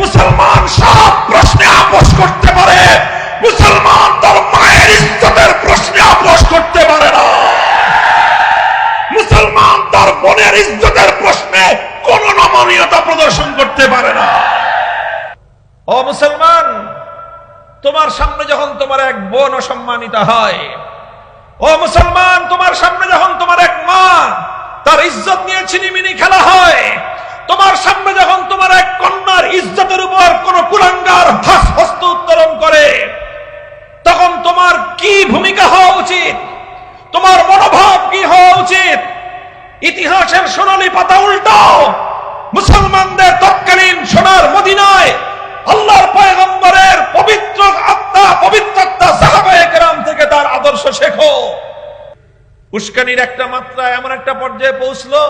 মুসলমান সব প্রশ্নে আপোষ করতে পারে। মুসলমান তার মায়ের ইজ্জতের প্রশ্নে আপোষ করতে পারে না। মুসলমান তার বোনের ইজ্জতের প্রশ্নে কোন নমনীয়তা প্রদর্শন করতে পারে না। ও মুসলমান, তোমার সামনে যখন তোমার এক বোন অসম্মানিত হয়, ও মুসলমান, তোমার সামনে যখন তোমার এক মা তার ইজ্জত নিয়ে ছিনিমিনি খেলা হয় তোমার সামনে যখন তোমার এক কন্যার ইজ্জতের উপর কোন কুলাঙ্গার হাস হস্ত উত্তোলন করে, তখন তোমার কি ভূমিকা হওয়া উচিত? তোমার মনোভাব কি হওয়া উচিত? ইতিহাসের সোনালি পাতা উল্টাও মুসলমানদের তৎকালীন সোনার মদিনায় আল্লাহর পয়গম্বরের পবিত্র আত্মা পবিত্র আত্মা সাহাবায়ে কেরাম থেকে তার আদর্শ শেখো। উস্কানির একটা মাত্রা এমন একটা পর্যায়ে পৌঁছলো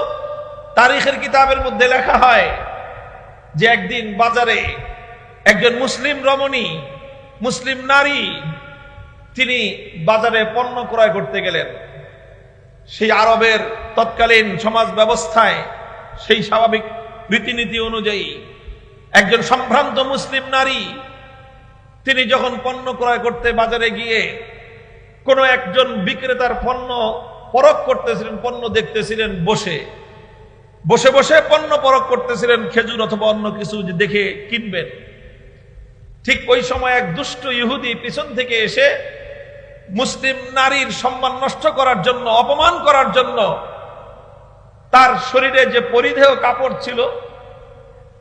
তারিখের কিতাবের মধ্যে লেখা হয় যে একদিন বাজারে একজন মুসলিম রমণী, মুসলিম নারী, তিনি বাজারে পণ্য ক্রয় করতে গেলেন। সেই আরবের তৎকালীন সমাজ ব্যবস্থায় সেই স্বাভাবিক রীতিনীতি অনুযায়ী একজন সম্ভ্রান্ত মুসলিম নারী, তিনি যখন পণ্য ক্রয় করতে বাজারে গিয়ে কোনো একজন বিক্রেতার পণ্য পরখ করতেছিলেন, পণ্য দেখতেছিলেন, বসে বসে বসে পণ্য পরখ করতেছিলেন, খেজুর অথবা অন্য কিছু দেখে কিনবেন। ঠিক ওই সময় এক দুষ্ট ইহুদি পিছন থেকে এসে মুসলিম নারীর সম্মান নষ্ট করার জন্য, অপমান করার জন্য তার শরীরে যে পরিধেয় কাপড় ছিল,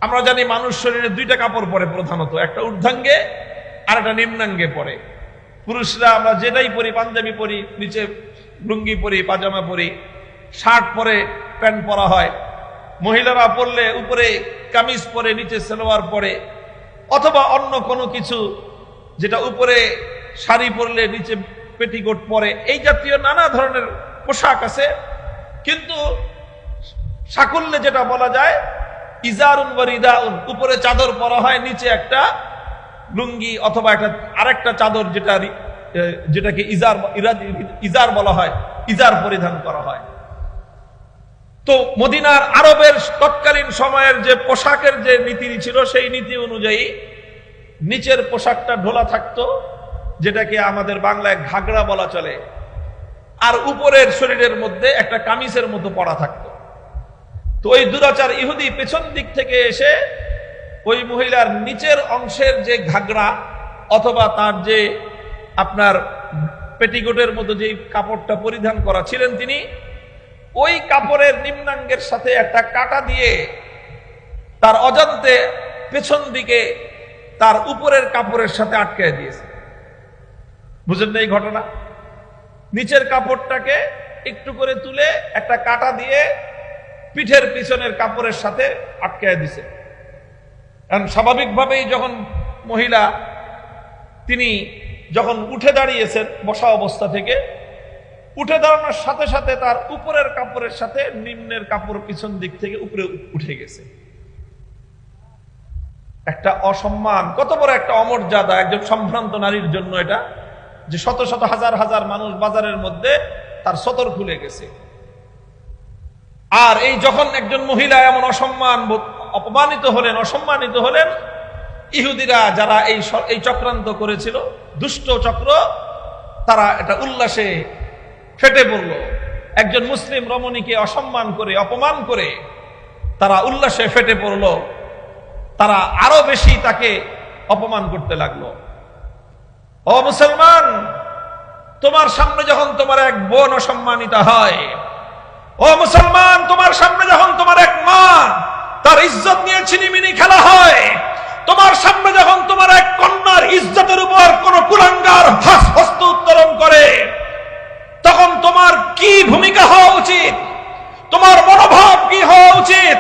আমরা জানি মানুষ শরীরে দুইটা কাপড় পরে প্রধানত, একটা ঊর্ধ্বাঙ্গে আর একটা নিম্নাঙ্গে পরে। পুরুষরা আমরা যেটাই পরি, পাঞ্জাবি পরি, নিচে লুঙ্গি পরি, পাজামা পরি, শার্ট পরে প্যান্ট পরা হয় মহিলারা পরলে উপরে কামিজ পরে, নিচে সালোয়ার পরে, অথবা অন্য কোনো কিছু যেটা উপরে শাড়ি পরলে, নিচে পেটিকোট পরে, এই জাতীয় নানা ধরনের পোশাক আছে। কিন্তু সাকুল্যে যেটা বলা যায়, ইজারুন ওয়ারিদাউন উপরে চাদর পরা হয়, নিচে একটা লুঙ্গি অথবা একটা, আরেকটা চাদর যেটা যেটাকে ইজার ইজার বলা হয়, ইজার পরিধান করা হয়। তো মদিনার আরবের তৎকালীন সময়ের যে পোশাকের যে নীতি ছিল, সেই নীতি অনুযায়ী নিচের পোশাকটা ঢোলা থাকতো, যেটাকে আমাদের বাংলায় ঘাগরা বলা চলে। আর উপরের শরীরের মধ্যে একটা কামিজের মতো পড়া থাকতো। তো ওই দুরাচার ইহুদি পেছন দিক থেকে এসে ওই মহিলার নিচের অংশের যে ঘাগরা অথবা তার যে আপনার পেটিকোটের মতো যে কাপড়টা পরিধান করা ছিলেন তিনি ওই কাপড়ের নিম্নাঙ্গের সাথে একটা কাটা দিয়ে তার অজান্তে পেছন দিকে তার উপরের কাপড়ের সাথে আটকে দিয়েছে। বুঝেন না এই ঘটনা? নিচের কাপড়টাকে একটু করে তুলে একটা কাটা দিয়ে পিঠের পিছনের কাপড়ের সাথে আটকায় দিছে কারণ স্বাভাবিকভাবেই যখন মহিলা তিনি যখন উঠে দাঁড়িয়েছেন বসা অবস্থা থেকে উঠে দাঁড়ানোর সাথে সাথে তার উপরের কাপড়ের সাথে নিম্নের কাপড় পিছন দিক থেকে উপরে উঠে গেছে। একটা অসম্মান, কত বড় একটা অমর্যাদা, একজন সম্ভ্রান্ত নারীর জন্য এটা, যে শত শত হাজার হাজার মানুষ বাজারের মধ্যে তার সতর খুলে গেছে। আর এই যখন একজন মহিলা এমন অসম্মান অপমানিত হলেন, অসম্মানিত হলেন, ইহুদিরা যারা এই এই চক্রান্ত করেছিল, দুষ্ট চক্র, তারা এটা উল্লাসে ফেটে পড়ল। একজন মুসলিম রমণীকে অসম্মান করে, অপমান করে তারা উল্লাসে ফেটে পড়ল। তারা আরও বেশি তাকে অপমান করতে লাগল। ও মুসলমান, তোমার সামনে যখন তোমার এক বোন অসম্মানিত হয়, ও মুসলমান, তোমার সামনে যখন তোমার এক মা তার ইজ্জত নিয়ে ছিনিমিনি খেলা হয়, তোমার সামনে যখন তোমার এক কন্যার ইজ্জতের উপর কোন কুলাঙ্গার হস্ত উত্তোলন করে তখন তোমার কি ভূমিকা হওয়া উচিত। তোমার মনোভাব কি হওয়া উচিত?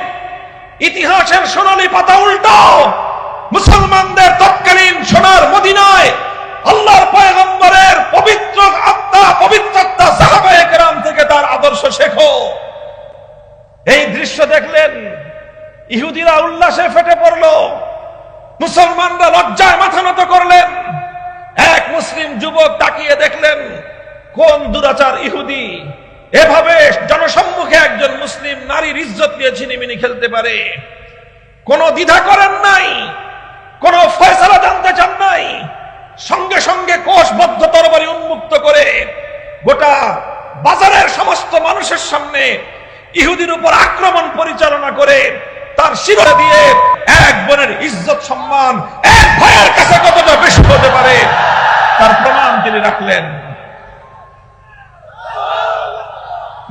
ইতিহাসের সোনালী পাতা উল্টাও মুসলমানদের তৎকালীন সোনার মদিনায় আল্লাহর পয়গম্বরের পবিত্র আত্মা পবিত্র আত্মা থেকে তার আদর্শ শেখো। এই দৃশ্য দেখলেন, ইহুদিরা উল্লাসে ফেটে পড়ল। মুসলমানরা লজ্জায় মাথা নত করলেন। এক মুসলিম যুবক তাকিয়ে দেখলেন, কোন দুরাচার ইহুদি এভাবে জনসম্মুখে একজন মুসলিম নারীর ইজ্জত নিয়ে ছিনিমিনি খেলতে পারে। কোন দ্বিধা করেন নাই, কোন ফয়সালা জানতে চান নাই। সঙ্গে সঙ্গে কোষবদ্ধ তরবারি উন্মুক্ত করে গোটা বাজারের সমস্ত মানুষের সামনে ইহুদির উপর আক্রমণ পরিচালনা করে তার শিরা দিয়ে এক বোনের ইজ্জত, সম্মান, এক ভাইয়ের কাছে কতটা বেশি হতে পারে, তার প্রমাণ তিনি রাখলেন।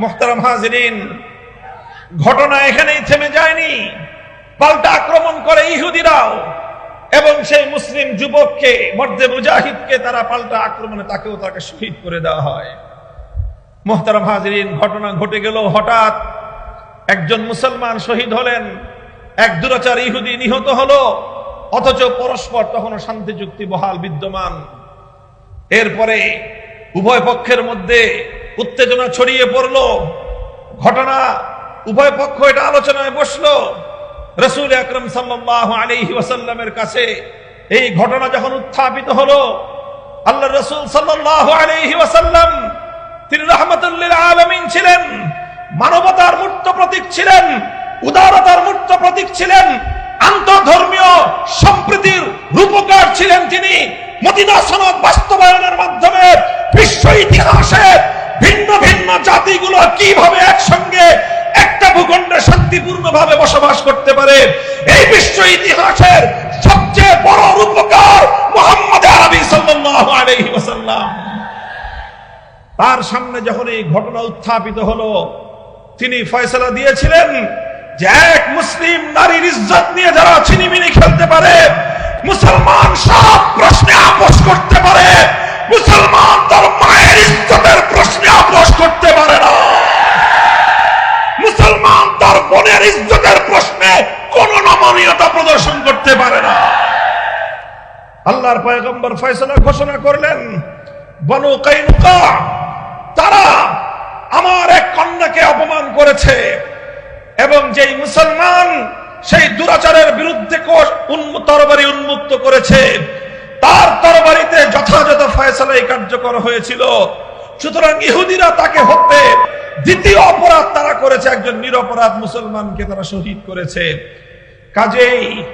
মোহতারাম হাজিরিন, ঘটনা এখানেই থেমে যায়নি। পাল্টা আক্রমণ করে ইহুদিরাও এবং সেই মুসলিম যুবককে, মর্দে মুজাহিদকে তারা পাল্টা আক্রমণে তাকেও তাকে শহীদ করে দেওয়া হয়। মোহতারাম হাজরিন, ঘটনা ঘটে গেল হঠাৎ একজন মুসলমান শহীদ হলেন, এক দুরাচার ইহুদি নিহত হলো, অথচ পরস্পর তখনও শান্তি চুক্তি বহাল বিদ্যমান। এরপরে উভয় পক্ষের মধ্যে উত্তেজনা ছড়িয়ে পড়ল। ঘটনা উভয় পক্ষ এটা আলোচনায় বসল। রসুল আকরম সাল্লাহ আলাইহি ওয়াসাল্লামের কাছে এই ঘটনা যখন উত্থাপিত হলো, আল্লাহ রসুল সাল্লাহ আলাইহি ওয়াসাল্লাম তিনি রহমতুল্লিল আলমিন ছিলেন, মানবতার মূর্ত প্রতীক ছিলেন, উদারতার মূর্ত প্রতীক ছিলেন, আন্তধর্মীয় সম্প্রীতির রূপকার ছিলেন তিনি। মদিনা সনদ বাস্তবায়নের মাধ্যমে বিশ্ব ইতিহাসে ভিন্ন ভিন্ন জাতিগুলো কীভাবে একসঙ্গে একটা ভূখণ্ডে শান্তিপূর্ণ ভাবে বসবাস করতে পারে? এই বিশ্ব ইতিহাসের সবচেয়ে বড় রূপকার মোহাম্মদ আরবি ওয়াসাল্লাম। তার সামনে যখন এই ঘটনা উত্থাপিত হলো, তিনি ফয়সলা দিয়েছিলেন যে এক মুসলিম আল্লাহর পয়গম্বর ফয়সলা ঘোষণা করলেন, বনু কাইনুকা, তারা আমার এক কন্যাকে অপমান করেছে এবং যেই মুসলমান সেই দুরাচারের বিরুদ্ধে কোষ- তরবারি উন্মুক্ত করেছে। তার তরবারিতে যথাযথ ফয়সালাই কার্যকর হয়েছিল। সুতরাং ইহুদিরা তাকে হত্যে, দ্বিতীয় অপরাধ তারা করেছে, একজন নিরপরাধ মুসলমানকে তারা শহীদ করেছে। কাজেই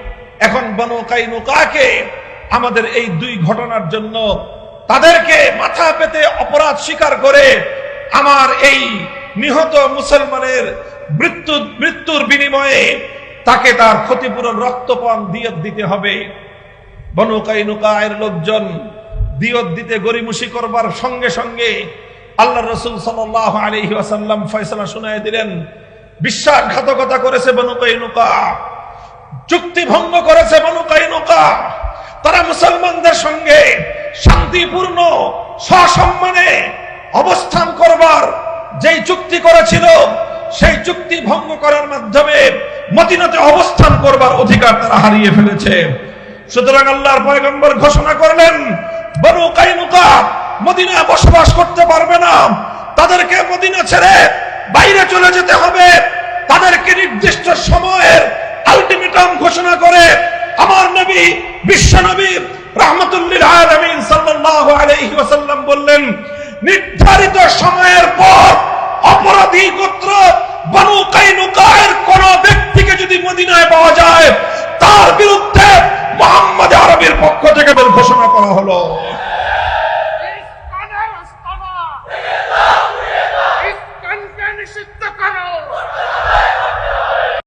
এখন বনু কাইনুকাকে আমাদের এই দুই ঘটনার জন্য তাদেরকে মাথা পেতে অপরাধ স্বীকার করে আমার এই নিহত মুসলমানের মৃত্যু, মৃত্যুর বিনিময়ে তাকে তার ক্ষতিপূরণ রক্তপণ দিয়ত দিতে হবে। বনু কাইনুকায়ের লোকজন দিয়ত দিতে গরিমুষি করবার সঙ্গে সঙ্গে আল্লাহ রসুল সাল্লাহ আলহি আসাল্লাম ফয়সলা শুনাই দিলেন, বিশ্বাসঘাতকতা করেছে বনু কাইনুকা চুক্তি ভঙ্গ করেছে বনু কাইনুকা। তারা মুসলমানদের সঙ্গে শান্তিপূর্ণ সসম্মানে অবস্থান করবার যেই চুক্তি করেছিল, সেই চুক্তি ভঙ্গ করার মাধ্যমে মদিনাতে অবস্থান করবার অধিকার তারা হারিয়ে ফেলেছে। সুতরাং আল্লাহর পয়গম্বর ঘোষণা করলেন, বনু কাইনুকা মদিনা বসবাস করতে পারবে না। তাদেরকে মদিনা ছেড়ে বাইরে চলে যেতে হবে। তাদেরকে নির্দিষ্ট সময়ের আলটিমেটাম ঘোষণা করে আমার নবী, বিশ্ব নবী রহমতুল্লিল বললেন, নির্ধারিত সময়ের পর অপরাধী গোত্র কোন ব্যক্তিকে যদি মদিনায় পাওয়া যায়, তার বিরুদ্ধে মোহাম্মদ আরবের পক্ষ থেকে ঘোষণা করা হলো।